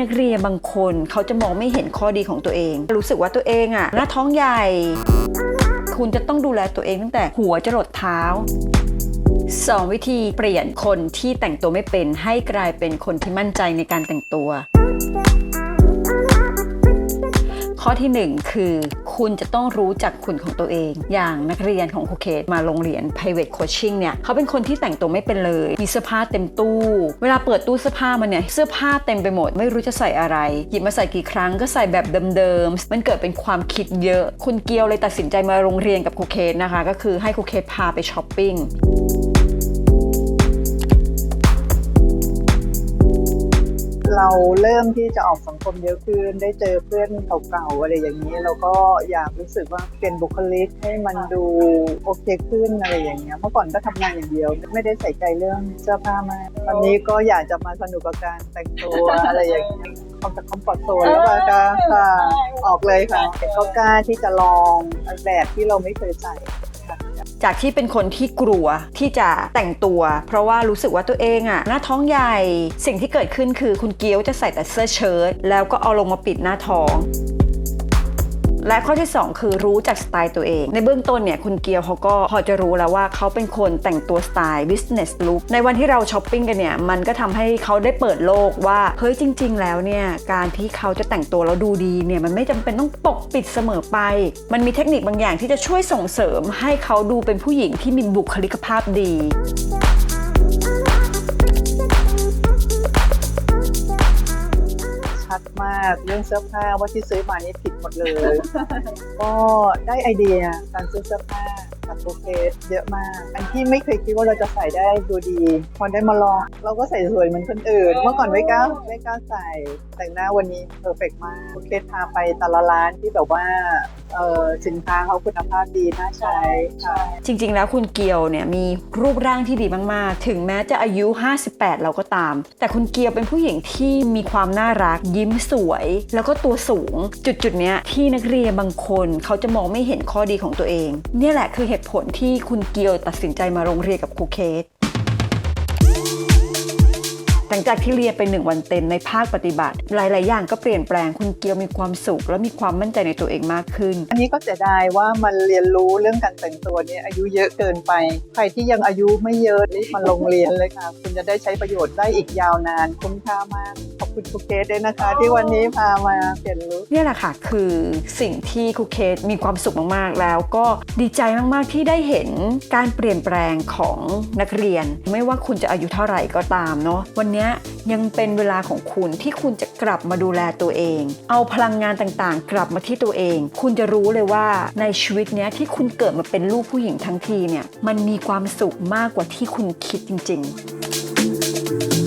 นักเรียนบางคนเขาจะมองไม่เห็นข้อดีของตัวเอง รู้สึกว่าตัวเองอะหน้าท้องใหญ่ คุณจะต้องดูแลตัวเองตั้งแต่หัวจรดเท้าสองวิธีเปลี่ยนคนที่แต่งตัวไม่เป็นให้กลายเป็นคนที่มั่นใจในการแต่งตัว ข้อที่หนึ่งคือ คุณจะต้องรู้จักคุณของตัวเอง อย่างนักเรียนของครูเคสมาโรงเรียน private coaching เนี่ยเขาเป็นคนที่แต่งตัวไม่เป็นเลย มีเสื้อผ้าเต็มตู้ เวลาเปิดตู้เสื้อผ้ามันเนี่ยเสื้อผ้าเต็มไปหมด ไม่รู้จะใส่อะไร หยิบมาใส่กี่ครั้งก็ใส่แบบเดิมๆมันเกิดเป็นความคิดเยอะ คุณเกียวเลยตัดสินใจมาโรงเรียนกับครูเคสนะคะ ก็คือให้ครูเคสพาไปช้อปปิ้ง เราเริ่มที่จะออกสังคมเยอะขึ้นได้เจอเพื่อนเก่าๆอะไรอย่างนี้เราก็อยากรู้สึกว่าเปลี่ยนบุคลิกให้มันดูโอเคขึ้นอะไรอย่างเงี้ยเมื่อก่อนก็ทำงานอย่างเดียว ไม่ได้ใส่ใจเรื่องเสื้อผ้ามากตอนนี้ก็อยากจะมาสนุกกับการแต่งตัวอะไรอย่างเงี้ยออกจากคอมฟอร์ตโซนแล้วก็ค่ะออกเลยค่ะก็กล้าที่จะลองแบบที่เราไม่เคยใส่ จากที่เป็นคนที่กลัวที่จะแต่งตัว เพราะว่ารู้สึกว่าตัวเองอะหน้าท้องใหญ่ สิ่งที่เกิดขึ้นคือคุณเกียวจะใส่แต่เสื้อเชิ้ตแล้วก็เอาลงมาปิดหน้าท้อง และข้อที่ 2 คือรู้จักสไตล์ตัวเอง ในเบื้องต้นเนี่ยคุณเกียวเขาก็พอจะรู้แล้วว่าเขาเป็นคนแต่งตัวสไตล์ business look ในวันที่เราช้อปปิ้งกันเนี่ยมันก็ทำให้เขาได้เปิดโลกว่าเฮ้ยจริง ๆ แล้วเนี่ยการที่เขาจะแต่งตัวแล้วดูดีเนี่ยมันไม่จำเป็นต้องปกปิดเสมอไป มันมีเทคนิคบางอย่างที่จะช่วยส่งเสริมให้เขาดูเป็นผู้หญิงที่มีบุคลิกภาพดี ชัดมากเรื่องเสื้อผ้าว่าที่ซื้อมานี่ผิดหมดเลย ก็ได้ไอเดียการซื้อเสื้อผ้าจากโปรเคสเยอะมาก อันที่ไม่เคยคิดว่าเราจะใส่ได้ดูดีพอได้มาลอง เราก็ใส่สวยเหมือนคนอื่น เมื่อก่อนไม่กล้าไม่กล้าใส่แต่งหน้าวันนี้เพอร์เฟกมากโปรเคสพาไปแต่ละร้านที่แบบว่าเออสินค้าเขาคุณภาพดีน่าใช้ค่จริงๆ แล้วคุณเกียวเนี่ยมีรูปร่างที่ดีมากๆ ถึงแม้จะอายุ 58 เราก็ตาม แต่คุณเกียวเป็นผู้หญิงที่มีความน่ารัก ยิ้มสวย แล้วก็ตัวสูง จุดๆ เนี้ยที่นักเรียนบางคนเขาจะมองไม่เห็นข้อดีของตัวเอง เนี่ยแหละคือเหตุผลที่คุณเกียวตัดสินใจมาโรงเรียนกับครูเคส หลังจากที่เรียนไปหนึ่งวันเต็มในภาคปฏิบัติ หลาย ๆ อย่างก็เปลี่ยนแปลงคุณเกียวมีความสุข และมีความมั่นใจในตัวเองมากขึ้น อันนี้ก็เสียดายว่ามันเรียนรู้เรื่องการแต่งตัวเนี่ยอายุเยอะเกินไป ใครที่ยังอายุไม่เยอะรีบมาโรงเรียนเลยค่ะ คุณจะได้ใช้ประโยชน์ได้อีกยาวนานคุ้มค่ามากขอบคุณครูเกสด้วยนะคะ ที่วันนี้พามาเปลี่ยนรู้เนี่ยแหละค่ะคือสิ่งที่ครูเคสมีความสุขมาก ๆ แล้วก็ดีใจมาก ๆ ที่ได้เห็นการเปลี่ยนแปลงของนักเรียน ไม่ว่าคุณจะอายุเท่าไหร่ก็ตามเนาะวันเนี้ยังเป็นเวลาของคุณที่คุณจะกลับมาดูแลตัวเอง เอาพลังงานต่างๆ กลับมาที่ตัวเอง คุณจะรู้เลยว่าในชีวิตเนี้ยที่คุณเกิดมาเป็นลูกผู้หญิงทั้งทีเนี่ยมันมีความสุขมากกว่าที่คุณคิดจริง ๆ